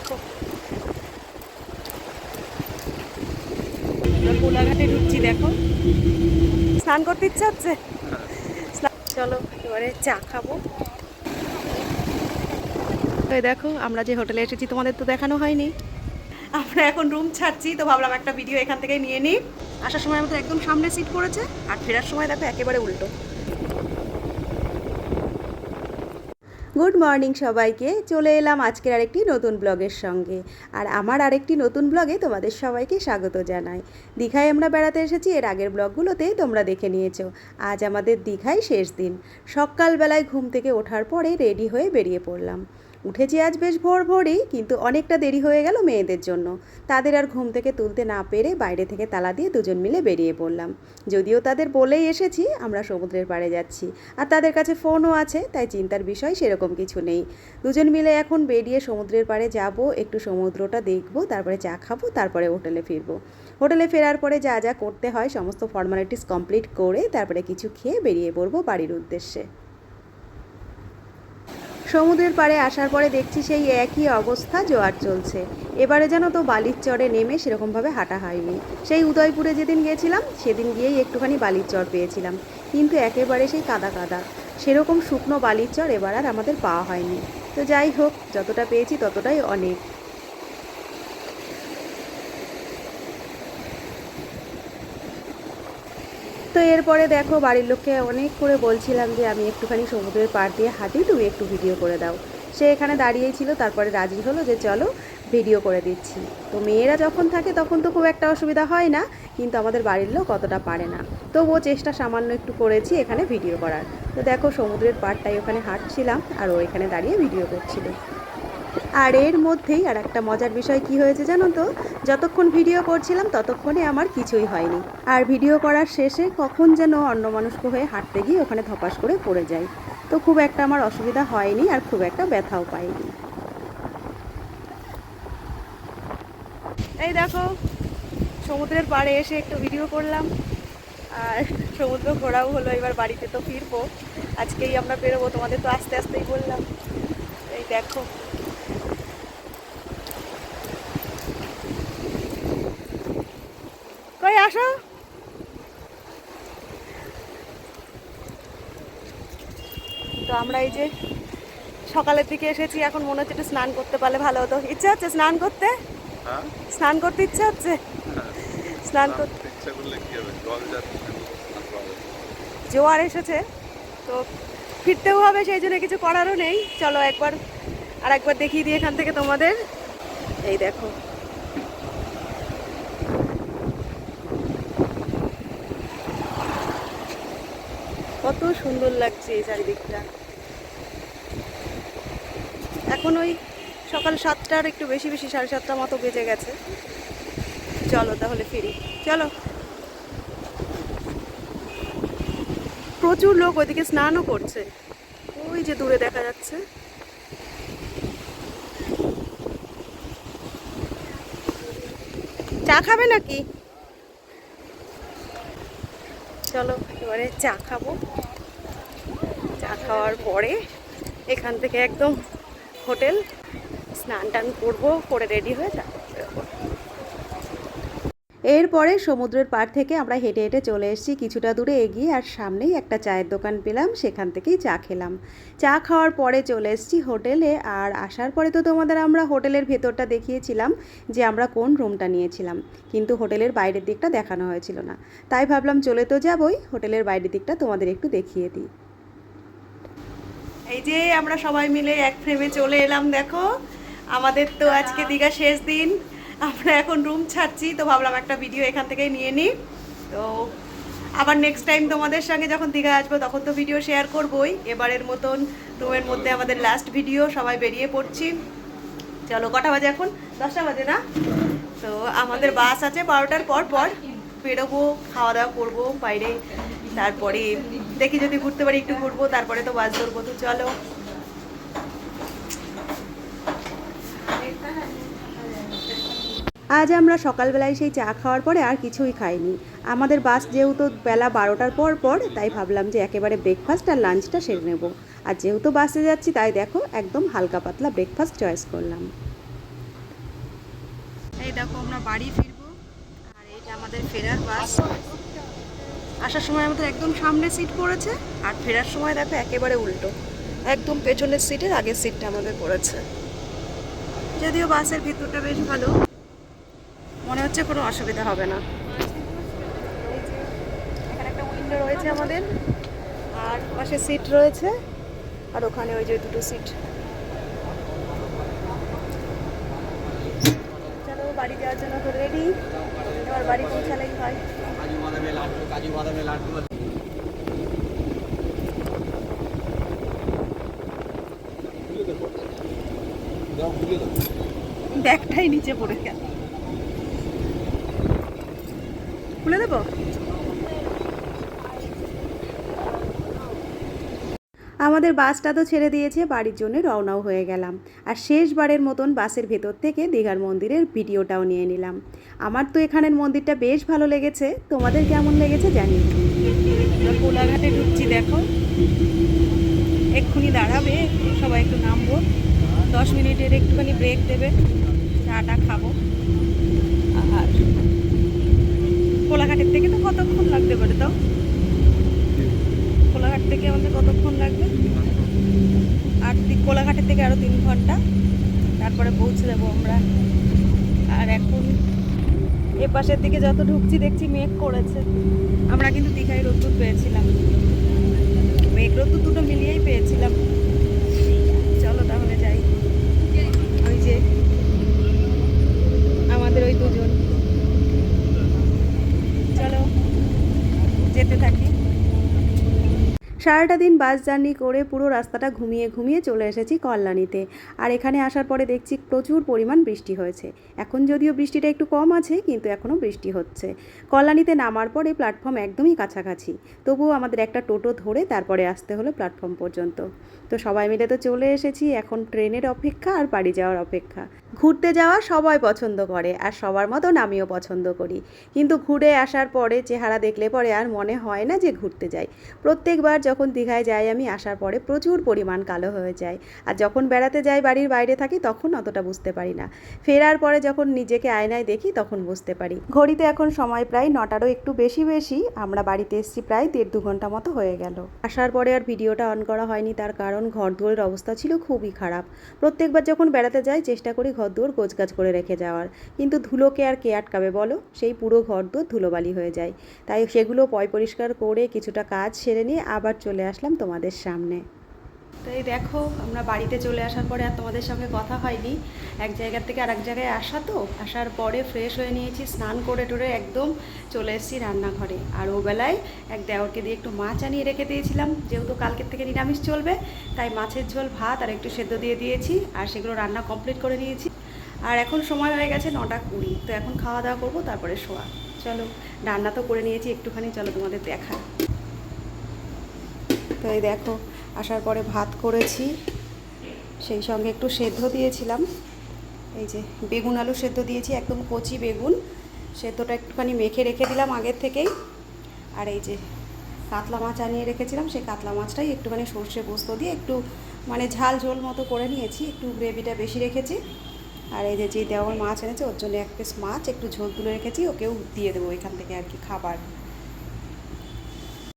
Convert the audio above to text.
দেখো। কোলাঘাটে ঢুকছি, দেখো। স্নান করতে ইচ্ছা হচ্ছে? চলো, এবারে চা খাব। এই দেখো, আমরা যে হোটেলে এসেছি, তোমাদের তো দেখানো হয়নি। আমরা এখন রুম ছাড়ছি, তো ভাবলাম একটা ভিডিও এখান থেকে নিয়ে নিই। আসার সময় আমাদের একদম সামনে সিট পড়েছে, আর ফেরার সময় দেখো একেবারে উল্টো। গুড মর্নিং সবাইকে। চলে এলাম আজকের আরেকটি নতুন ব্লগের সঙ্গে। আর আমার আরেকটি নতুন ব্লগে তোমাদের সবাইকে স্বাগত জানাই। দীঘায় আমরা বেড়াতে এসেছি, এর আগের ব্লগগুলোতে তোমরা দেখে নিয়েছো। আজ আমাদের দীঘায় শেষ দিন। সকালবেলায় ঘুম থেকে ওঠার পরে রেডি হয়ে বেরিয়ে পড়লাম। উঠেছি আজ বেশ ভোর ভোরই, কিন্তু অনেকটা দেরি হয়ে গেল মেয়েদের জন্য। তাদের আর ঘুম থেকে তুলতে না পেরে বাইরে থেকে তালা দিয়ে দুজন মিলে বেরিয়ে পড়লাম। যদিও তাদের বলেই এসেছি, আমরা সমুদ্রের পাড়ে যাচ্ছি। আর তাদের কাছে ফোনও আছে, তাই চিন্তার বিষয় সেরকম কিছু নেই। দুজন মিলে এখন বেরিয়ে সমুদ্রের পাড়ে যাব, একটু সমুদ্রটা দেখব, তারপরে চা খাব, তারপরে হোটেলে ফিরবো। হোটেলে ফেরার পরে যা যা করতে হয়, সমস্ত ফর্মালিটিস কমপ্লিট করে তারপরে কিছু খেয়ে বেরিয়ে পড়ব বাড়ির উদ্দেশ্যে। সমুদ্রের পাড়ে আসার পরে দেখছি সেই একই অবস্থা, জোয়ার চলছে। এবারে যেন তো বালির চরে নেমে সেরকমভাবে হাঁটা হয়নি। সেই উদয়পুরে যেদিন গিয়েছিলাম, সেদিন গিয়েই একটুখানি বালির চর পেয়েছিলাম। কিন্তু একেবারে সেই কাদা কাদা। সেরকম শুকনো বালির চর এবার আর আমাদের পাওয়া হয়নি। তো যাই হোক, যতটা পেয়েছি ততটাই অনেক। তো এরপরে দেখো বাড়ির লোককে অনেক করে বলছিলাম যে, আমি একটুখানি সমুদ্রের পাড় দিয়ে হাঁটি, তুমি একটু ভিডিও করে দাও। সে এখানে দাঁড়িয়েই ছিল, তারপরে রাজি হলো যে, চলো ভিডিও করে দিচ্ছি। তো মেয়েরা যখন থাকে, তখন তো খুব একটা অসুবিধা হয় না, কিন্তু আমাদের বাড়ির লোক অতটা পারে না। তবুও চেষ্টা সামান্য একটু করেছি এখানে ভিডিও করার। তো দেখো সমুদ্রের পাড়টাই ওখানে হাঁটছিলাম, আর ও এখানে দাঁড়িয়ে ভিডিও করছিল। আর এর মধ্যেই আর একটা মজার বিষয় কি হয়েছে জানো তো? যতক্ষণ ভিডিও করছিলাম ততক্ষণে আমার কিছুই হয়নি। আর ভিডিও করার শেষে কখন যেন অন্য অন্যমনস্ক হয়ে হাঁটতে গিয়ে ওখানে ধপাস করে পড়ে যাই। তো খুব একটা আমার অসুবিধা হয়নি আর খুব একটা ব্যথাও পাইনি। এই দেখো, সমুদ্রের পাড়ে এসে একটু ভিডিও করলাম। আর সমুদ্র ঘোরাও হলো, এবার বাড়িতে তো ফিরবো। আজকেই আমরা বেরোবো, তোমাদের তো আস্তে আস্তেই বললাম। এই দেখো। আসো। তো আমরা এই যে সকালের দিকে এসেছি এখন মনে হচ্ছে একটু স্নান করতে পারলে ভালো হতো। ইচ্ছা হচ্ছে স্নান করতে? হ্যাঁ? স্নান করতে ইচ্ছা হচ্ছে? স্নান করতে। ইচ্ছা করলে কি হবে? জল যাচ্ছে স্নান করা যাবে। জোয়ার এসেছে তো ফিরতেও হবে সেই জন্য কিছু করারও নেই। চলো একবার আর একবার দেখিয়ে দিই এখান থেকে তোমাদের। এই দেখো। কত সুন্দর লাগছে এই চারিদিকটা। এখন ওই সকাল সাতটার একটু বেশি বেশি সাড়ে সাতটা মতো বেজে গেছে। চলো তাহলে ফিরি। চলো। প্রচুর লোক ওইদিকে স্নানও করছে। ওই যে দূরে দেখা যাচ্ছে। চা খাবে নাকি? চলো এবারে চা খাব। চা খাওয়ার পরে এখান থেকে একদম হোটেল স্নান টান করব, করে রেডি হয়ে যাব। এরপরে সমুদ্রের পাড় থেকে আমরা হেঁটে হেঁটে চলে এসেছি কিছুটা দূরে এগিয়ে আর সামনেই একটা চায়ের দোকান পেলাম সেখান থেকেই চা খেলাম। চা খাওয়ার পরে চলে এসেছি হোটেলে আর আসার পরে তো তোমাদের আমরা হোটেলের ভেতরটা দেখিয়েছিলাম যে আমরা কোন রুমটা নিয়েছিলাম কিন্তু হোটেলের বাইরের দিকটা দেখানো হয়েছিল না। তাই ভাবলাম চলে তো যাবই হোটেলের বাইরের দিকটা তোমাদের একটু দেখিয়ে দিই। এই যে আমরা সবাই মিলে এক ফ্রেমে চলে এলাম দেখো। আমাদের তো আজকে দীঘা শেষ দিন। আমরা এখন রুম ছাড়ছি, তো ভাবলাম একটা ভিডিও এখান থেকে নিয়ে নিই। তো আবার নেক্সট টাইম তোমাদের সঙ্গে যখন দীঘা আসব, তখন তো ভিডিও শেয়ার করবোই। এবারের মতন রুমের মধ্যে আমাদের লাস্ট ভিডিও সবাই বেরিয়ে পড়ছি। চলো, কটা বাজে এখন? দশটা বাজে না? তো আমাদের বাস আছে বারোটার পর পর। বেরোবো, খাওয়া দাওয়া করব, বাইরে। তারপরে দেখি যদি ঘুরতে পারি, একটু ঘুরবো, তারপরে তো বাস ধরবো। তো চলো। আজ আমরা সকালবেলায় সেই চা খাওয়ার পরে আর কিছুই খাইনি। আমাদের বাস যেহেতু বেলা বারোটার পর পর, তাই ভাবলাম যে একেবারে ব্রেকফাস্ট আর লাঞ্চটা সেরে নেব। আর যেহেতু বাসে যাচ্ছি, তাই দেখো একদম হালকা পাতলা ব্রেকফাস্ট চয়েস করলাম। এই দেখো আমরা বাড়ি ফিরবো, আর এইটা আমাদের ফেরার বাস। আসার সময় আমাদের একদম সামনে সিট পড়েছে, আর ফেরার সময় দেখো একেবারে উল্টো। একদম পেছনের সিটের আগের সিটটা আমাদের পড়েছে। যদিও বাসের ভিতরটা বেশ ভালো। হচ্ছে কোনো অসুবিধা হবে না। এখানে একটা উইন্ডো রয়েছে আমাদের, আর পাশে সিট রয়েছে, আর ওখানে ওই যে দুটো সিট চলো, বাড়ি যাওয়ার জন্য তো রেডি এবার বাড়ি পৌঁছালেই হয়। ব্যাগটাই নিচে পড়ে গেল। খুলে দেবো? আমাদের বাসটা তো ছেড়ে দিয়েছে, বাড়ির জন্য রওনাও হয়ে গেলাম। আর শেষবারের মতন বাসের ভেতর থেকে দীঘার মন্দিরের ভিডিওটাও নিয়ে নিলাম। আমার তো এখানের মন্দিরটা বেশ ভালো লেগেছে। তোমাদের কেমন লেগেছে জানি কোলাঘাটে ঢুকছি, দেখো। এক্ষুনি দাঁড়াবে, সবাই একটু নামবো। দশ মিনিটের একটুখানি ব্রেক দেবে। চাটা খাব। আর কোলাঘাটের থেকে তো কতক্ষণ লাগতে পারে তাও? কোলাঘাট থেকে আমাদের কতক্ষণ লাগবে? আর কোলাঘাটের থেকে আরও তিন ঘণ্টা। তারপরে পৌঁছে যাব আমরা। আর এখন এ পাশের দিকে যত ঢুকছি দেখছি মেঘ করেছে। আমরা কিন্তু দীঘায় রোদ্দুর পেয়েছিলাম। মেঘ রোদ্দুর দুটো মিলিয়েই পেয়েছিলাম চলো তাহলে যাই ওই যে আমাদের ওই দুজন চলো যেতে থাকি সারাটা দিন বাস জার্নি করে পুরো রাস্তাটা ঘুমিয়ে ঘুমিয়ে চলে এসেছি কল্যাণীতে। আর এখানে আসার পরে দেখছি প্রচুর পরিমাণ বৃষ্টি হয়েছে। এখন যদিও বৃষ্টিটা একটু কম আছে, কিন্তু এখনও বৃষ্টি হচ্ছে। কল্যাণীতে নামার পরে প্ল্যাটফর্ম একদমই কাছাকাছি। তবুও আমাদের একটা টোটো ধরে তারপরে আসতে হলো প্ল্যাটফর্ম পর্যন্ত। তো সবাই মিলে তো চলে এসেছি, এখন ট্রেনের অপেক্ষা আর বাড়ি যাওয়ার অপেক্ষা। ঘুরতে যাওয়া সবাই পছন্দ করে, আর সবার মতন আমিও পছন্দ করি। কিন্তু ঘুরে আসার পরে চেহারা দেখলে পরে আর মনে হয় না যে ঘুরতে যাই। প্রত্যেকবার যখন দীঘায় যাই আমি আসার পরে প্রচুর পরিমাণ কালো হয়ে যায়। আর যখন বেড়াতে যাই বাড়ির বাইরে থাকি তখন অতটা বুঝতে পারি না। ফেরার পরে যখন নিজেকে আয়নায় দেখি তখন বুঝতে পারি। ঘড়িতে এখন সময় প্রায় নটারও একটু বেশি বেশি, আমরা বাড়িতে এসেছি প্রায় দেড় দু ঘণ্টা মতো হয়ে গেল। আসার পরে আর ভিডিওটা অন করা হয়নি, তার কারণ ঘর দুয়ারের অবস্থা ছিল খুবই খারাপ। প্রত্যেকবার যখন বেড়াতে যাই চেষ্টা করি ঘর দুয়ার গোছগাছ করে রেখে যাওয়ার। কিন্তু ধুলোকে আর কে আটকাবে বলো? সেই পুরো ঘর দুয়ার ধুলোবালি হয়ে যায়। তাই সেগুলো পয় পরিষ্কার করে কিছুটা কাজ সেরে নিয়ে আবার চলে আসলাম তোমাদের সামনে। তো এই দেখো, আমরা বাড়িতে চলে আসার পরে আর তোমাদের সঙ্গে কথা হয়নি। এক জায়গা থেকে আর এক জায়গায় আসা তো। আসার পরে ফ্রেশ হয়ে নিয়েছি, স্নান করে টরে একদম চলে এসেছি রান্নাঘরে। আর ও বেলায় এক দেওরকে দিয়ে একটু মাছ আনিয়ে রেখে দিয়েছিলাম। যেহেতু কালকের থেকে নিরামিষ চলবে, তাই মাছের ঝোল, ভাত আর একটু সেদ্ধ দিয়ে দিয়েছি আর সেগুলো রান্না কমপ্লিট করে নিয়েছি। আর এখন সময় হয়ে গেছে নটা কুড়ি, তো এখন খাওয়া দাওয়া করব, তারপরে শোয়া। চলো, রান্না তো করে নিয়েছি, একটুখানি চলো তোমাদের দেখা। তো এই দেখো, আসার পরে ভাত করেছি। সেই সঙ্গে একটু সেদ্ধ দিয়েছিলাম। এই যে বেগুন আলু সেদ্ধ দিয়েছি, একদম কচি বেগুন। সেদ্ধটা একটুখানি মেখে রেখে দিলাম আগের থেকেই। আর এই যে কাতলা মাছ আনিয়ে রেখেছিলাম, সেই কাতলা মাছটাই একটুখানি সর্ষে পোস্ত দিয়ে একটু মানে ঝাল ঝোল মতো করে নিয়েছি। একটু গ্রেভিটা বেশি রেখেছি। আর এই যে যে দেওয়ার মাছ এনেছে, ওর জন্য এক পিস মাছ, একটু ঝোল তুলে রেখেছি, ওকেও দিয়ে দেবো এখান থেকে আর কি খাবার।